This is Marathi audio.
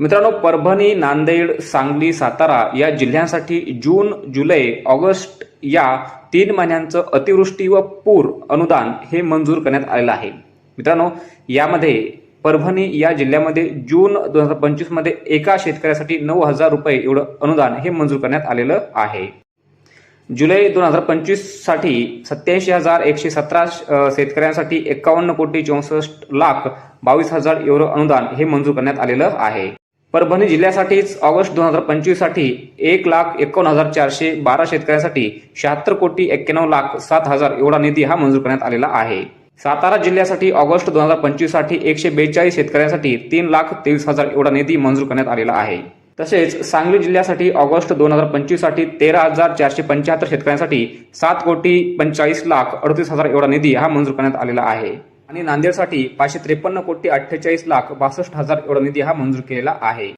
मित्रांनो परभणी नांदेड सांगली सातारा या जिल्ह्यांसाठी जून जुलै ऑगस्ट या तीन महिन्यांचं अतिवृष्टी व पूर अनुदान हे मंजूर करण्यात आलेलं आहे. मित्रांनो यामध्ये परभणी या जिल्ह्यामध्ये जून दोन हजार पंचवीसमध्ये एका शेतकऱ्यासाठी नऊ हजार रुपये एवढं अनुदान हे मंजूर करण्यात आलेलं आहे. जुलै दोन हजार पंचवीससाठी सत्याऐंशी हजार एकशे सतरा शेतकऱ्यांसाठी एकावन्न कोटी चौसष्ट लाख बावीस हजार एवढं अनुदान हे मंजूर करण्यात आलेलं आहे. परभणी जिल्ह्यासाठीच ऑगस्ट दोन हजार पंचवीससाठी एक लाख एकावन्न हजार चारशे बारा शेतकऱ्यांसाठी शहात्तर कोटी एक्क्याण्णव लाख सात हजार एवढा निधी हा मंजूर करण्यात आलेला आहे. सातारा जिल्ह्यासाठी ऑगस्ट दोन हजार पंचवीससाठी एकशे बेचाळीस शेतकऱ्यांसाठी तीन लाख तेवीस हजार एवढा निधी मंजूर करण्यात आलेला आहे. तसेच सांगली जिल्ह्यासाठी ऑगस्ट दोन हजार पंचवीससाठी तेरा हजार चारशे पंच्याहत्तर शेतकऱ्यांसाठी सात कोटी पंचेचाळीस लाख अडतीस हजार एवढा निधी हा मंजूर करण्यात आलेला आहे. आणि नांदेडसाठी पाचशे त्रेपन्न कोटी अठ्ठेचाळीस लाख बासष्ट हजार एवढा निधी हा मंजूर केलेला आहे.